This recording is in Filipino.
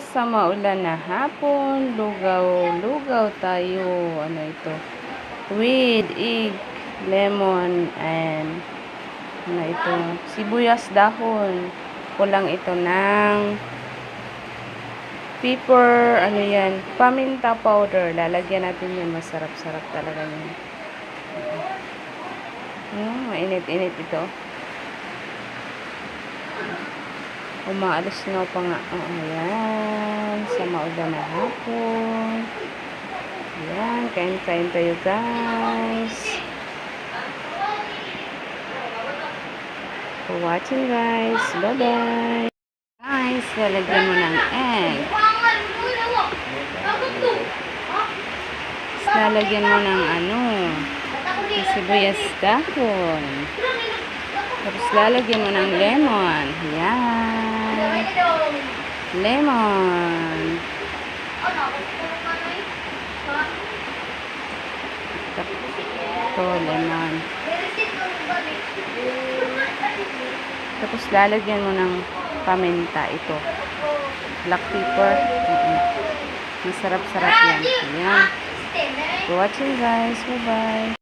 sa maulan na hapon, lugaw-lugaw tayo. Ano ito? With egg, lemon, and ano ito? Sibuyas dahon. Kulang ito ng pepper, ano yan, paminta powder. Lalagyan natin yan. Masarap-sarap talaga yan. Hmm, mainit-init ito. Umaalis na pa nga. Oh, ayan. Sa maulan na hapon. Ayan. Kain-kain tayo guys. For watching guys. Bye-bye. Guys, lalagyan mo ng egg. Lalagyan mo ng ano. Sibuyas dahon. Tapos lalagyan mo ng lemon. Ayan. Lemon. Ito, lemon. Tapos lalagyan mo ng paminta ito. Black pepper. Masarap-sarap yan. Ayan. For watching guys. Bye-bye.